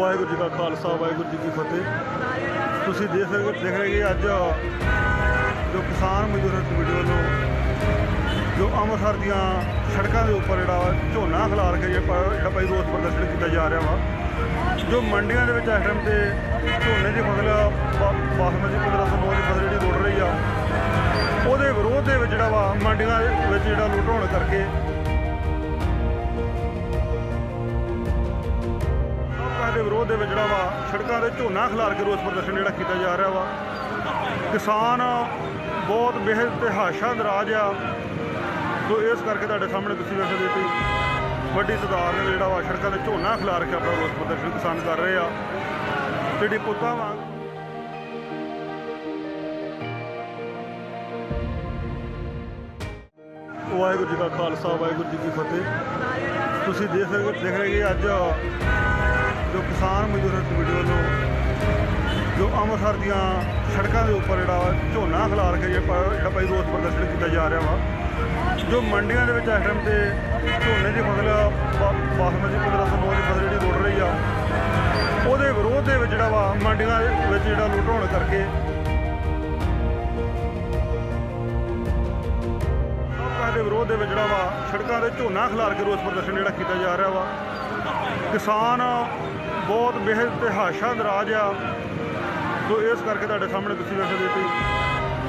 ਵਾਹਿਗੁਰੂ ਜੀ ਕਾ ਖਾਲਸਾ, ਵਾਹਿਗੁਰੂ ਜੀ ਕੀ ਫਤਿਹ। ਤੁਸੀਂ ਦੇਖ ਰਹੇ ਦੇਖ ਰਹੇ ਕਿ ਅੱਜ ਜੋ ਕਿਸਾਨ ਮਜ਼ਦੂਰ ਕਮੇਟੀ ਵੱਲੋਂ ਜੋ ਅੰਮ੍ਰਿਤਸਰ ਦੀਆਂ ਸੜਕਾਂ ਦੇ ਉੱਪਰ ਜਿਹੜਾ ਵਾ ਝੋਨਾ ਖਿਲਾਰ ਕੇ ਜਿਹੜਾ ਭਾਈ ਰੋਸ ਪ੍ਰਦਰਸ਼ਨ ਕੀਤਾ ਜਾ ਰਿਹਾ ਵਾ, ਜੋ ਮੰਡੀਆਂ ਦੇ ਵਿੱਚ ਇਸ ਟਾਈਮ ਤੇ ਝੋਨੇ ਦੀ ਫਸਲ ਬਾ- ਬਾਸਮਤੀ 1509 ਦੀ ਫਸਲ ਜਿਹੜੀ ਰੁੜ ਰਹੀ ਆ, ਉਹਦੇ ਵਿਰੋਧ ਦੇ ਵਿੱਚ ਜਿਹੜਾ ਵਾ ਮੰਡੀਆਂ ਵਿੱਚ ਜਿਹੜਾ ਲੁੱਟ ਹੋਣ ਕਰਕੇ ਦੇ ਵਿਰੋਧ ਦੇ ਵਿੱਚ ਜਿਹੜਾ ਵਾ, ਸੜਕਾਂ ਤੇ ਝੋਨਾ ਖਿਲਾਰ ਕੇ ਰੋਸ ਪ੍ਰਦਰਸ਼ਨ ਜਿਹੜਾ ਕੀਤਾ ਜਾ ਰਿਹਾ ਵਾ। ਕਿਸਾਨ ਬਹੁਤ ਬੇਹੱਦ ਤੇ ਹਾਸ਼ਾ ਨਾਰਾਜ਼ ਆ। ਸੋ ਇਸ ਕਰਕੇ ਤੁਹਾਡੇ ਸਾਹਮਣੇ ਤੁਸੀਂ ਵੇਖ ਸਕਦੇ ਕਿ ਵੱਡੀ ਤਾਦਾਦ ਨਾਲ ਜਿਹੜਾ ਵਾ, ਸੜਕਾਂ ਤੇ ਝੋਨਾ ਖਿਲਾਰ ਕੇ ਆਪਣਾ ਰੋਸ ਪ੍ਰਦਰਸ਼ਨ ਕਿਸਾਨ ਕਰ ਰਹੇ ਆ। ਜਿਹੜੀ ਪੁੱਤਾਂ ਵਾਂਗ ਵਾਹਿਗੁਰੂ ਜੀ ਕਾ ਖਾਲਸਾ, ਵਾਹਿਗੁਰੂ ਜੀ ਕੀ ਫਤਿਹ। ਤੁਸੀਂ ਦੇਖ ਰਹੇ ਦੇਖ ਰਹੇ ਕਿ ਅੱਜ ਜੋ ਕਿਸਾਨ ਮਜ਼ਦੂਰ ਕਮੇਟੀ ਵੱਲੋਂ ਜੋ ਅੰਮ੍ਰਿਤਸਰ ਦੀਆਂ ਸੜਕਾਂ ਦੇ ਉੱਪਰ ਜਿਹੜਾ ਵਾ ਝੋਨਾ ਖਿਲਾਰ ਕੇ ਜਿਹੜਾ ਜਿਹੜਾ ਭਾਈ ਰੋਸ ਪ੍ਰਦਰਸ਼ਨ ਕੀਤਾ ਜਾ ਰਿਹਾ ਵਾ, ਜੋ ਮੰਡੀਆਂ ਦੇ ਵਿੱਚ ਇਸ ਟਾਈਮ ਤੇ ਝੋਨੇ ਦੀ ਫਸਲ ਬਾ- ਬਾਸਮਤੀ 1509 ਦੀ ਫਸਲ ਜਿਹੜੀ ਰੁੜ ਰਹੀ ਆ, ਉਹਦੇ ਵਿਰੋਧ ਦੇ ਵਿੱਚ ਜਿਹੜਾ ਵਾ ਮੰਡੀਆਂ ਦੇ ਵਿੱਚ ਜਿਹੜਾ ਲੁੱਟ ਹੋਣ ਕਰਕੇ ਲੋਕਾਂ ਦੇ ਵਿਰੋਧ ਦੇ ਵਿੱਚ ਜਿਹੜਾ ਵਾ ਸੜਕਾਂ ਤੇ ਝੋਨਾ ਖਿਲਾਰ ਕੇ ਰੋਸ ਪ੍ਰਦਰਸ਼ਨ ਜਿਹੜਾ ਕੀਤਾ ਜਾ ਰਿਹਾ ਵਾ। ਕਿਸਾਨ ਬਹੁਤ ਬੇਹੱਦ ਤੇ ਹਾਸ਼ਾ ਆ। ਸੋ ਇਸ ਕਰਕੇ ਤੁਹਾਡੇ ਸਾਹਮਣੇ ਤੁਸੀਂ ਵੇਖ ਸਕਦੇ ਕਿ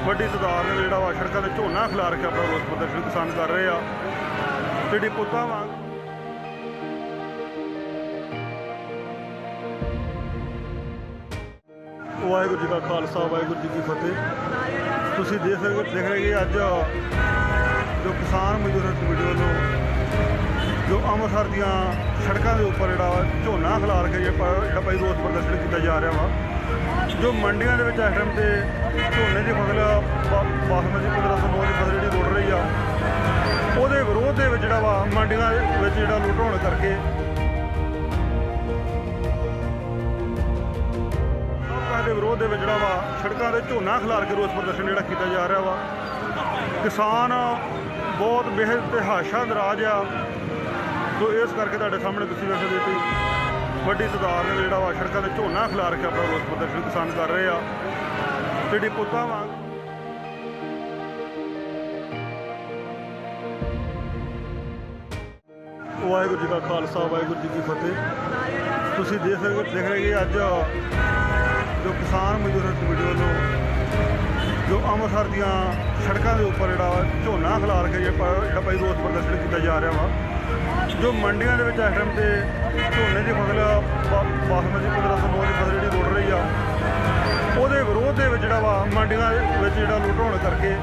ਵੱਡੀ ਤਾਦਾਦ ਨਾਲ ਜਿਹੜਾ ਵਾ ਸੜਕਾਂ ਤੇ ਝੋਨਾ ਖਿਲਾਰ ਕੇ ਆਪਣਾ ਰੋਸ ਪ੍ਰਦਰਸ਼ਨ ਕਿਸਾਨ ਕਰ ਰਹੇ ਆ। ਜਿਹੜੀ ਪੁੱਤਾਂ ਵਾਂਗ ਵਾਹਿਗੁਰੂ ਜੀ ਕਾ ਖਾਲਸਾ, ਵਾਹਿਗੁਰੂ ਜੀ ਕੀ ਫਤਿਹ। ਤੁਸੀਂ ਦੇਖ ਰਹੇ ਦੇਖ ਰਹੇ ਕਿ ਅੱਜ ਜੋ ਕਿਸਾਨ ਮਜ਼ਦੂਰ ਕਮੇਟੀ ਵੱਲੋਂ ਅੰਮ੍ਰਿਤਸਰ ਦੀਆਂ ਸੜਕਾਂ ਦੇ ਉੱਪਰ ਜਿਹੜਾ ਵਾ ਝੋਨਾ ਖਿਲਾਰ ਕੇ ਜਿਹੜਾ ਜਿਹੜਾ ਭਾਈ ਰੋਸ ਪ੍ਰਦਰਸ਼ਨ ਕੀਤਾ ਜਾ ਰਿਹਾ ਵਾ। ਜੋ ਮੰਡੀਆਂ ਦੇ ਵਿੱਚ ਇਸ ਟਾਈਮ ਤੇ ਝੋਨੇ ਦੀ ਫਸਲ ਬਾ- ਬਾਸਮਤੀ 1509 ਦੀ ਫਸਲ ਜਿਹੜੀ ਰੁੜ ਰਹੀ ਆ। ਉਹਦੇ ਵਿਰੋਧ ਦੇ ਵਿੱਚ ਜਿਹੜਾ ਵਾ ਮੰਡੀਆਂ ਵਿੱਚ ਜਿਹੜਾ ਲੁੱਟ ਹੋਣ ਕਰਕੇ ਲੋਕਾਂ ਦੇ ਵਿਰੋਧ ਦੇ ਵਿੱਚ ਜਿਹੜਾ ਵਾ ਸੜਕਾਂ ਦੇ ਝੋਨਾ ਖਿਲਾਰ ਕੇ ਰੋਸ ਪ੍ਰਦਰਸ਼ਨ ਜਿਹੜਾ ਕੀਤਾ ਜਾ ਰਿਹਾ ਵਾ। ਕਿਸਾਨ ਬਹੁਤ ਬੇਹੱਦ ਤੇ ਹਾਸ਼ਾ ਨਾਰਾਜ਼ ਆ। ਸੋ ਇਸ ਕਰਕੇ ਤੁਹਾਡੇ ਸਾਹਮਣੇ ਤੁਸੀਂ ਵੇਖ ਸਕਦੇ ਕਿ ਵੱਡੀ ਤਾਦਾਦ ਨਾਲ ਜਿਹੜਾ ਵਾ ਸੜਕਾਂ ਤੇ ਝੋਨਾ ਖਿਲਾਰ ਕੇ ਆਪਣਾ ਰੋਸ ਪ੍ਰਦਰਸ਼ਨ ਕਿਸਾਨ ਕਰ ਰਹੇ ਆ। ਜਿਹੜੀ ਪੁੱਤਾਂ ਵਾਂਗ ਵਾਹਿਗੁਰੂ ਜੀ ਕਾ ਖਾਲਸਾ, ਵਾਹਿਗੁਰੂ ਜੀ ਕੀ ਫਤਿਹ। ਤੁਸੀਂ ਦੇਖ ਰਹੇ ਦੇਖ ਰਹੇ ਕਿ ਅੱਜ ਜੋ ਕਿਸਾਨ ਮਜ਼ਦੂਰ ਕਮੇਟੀ ਵੱਲੋਂ ਜੋ ਅੰਮ੍ਰਿਤਸਰ ਦੀਆਂ ਸੜਕਾਂ ਦੇ ਉੱਪਰ ਜਿਹੜਾ ਵਾ ਝੋਨਾ ਖਿਲਾਰ ਕੇ ਜਿਹੜਾ ਜਿਹੜਾ ਭਾਈ ਰੋਸ ਪ੍ਰਦਰਸ਼ਨ ਕੀਤਾ ਜਾ ਰਿਹਾ ਵਾ। ਜੋ ਮੰਡੀਆਂ ਦੇ ਵਿੱਚ ਇਸ ਟਾਈਮ ਤੇ ਝੋਨੇ ਦੀ ਫਸਲ ਬਾਸਮਤੀ ਬਾਸਮਤੀ 1509 ਦੀ ਫਸਲ ਜਿਹੜੀ ਰੁੜ ਰਹੀ ਆ, ਉਹਦੇ ਵਿਰੋਧ ਦੇ ਵਿੱਚ ਜਿਹੜਾ ਵਾ ਮੰਡੀਆਂ ਦੇ ਵਿੱਚ ਜਿਹੜਾ ਲੁੱਟ ਹੋਣ ਕਰਕੇ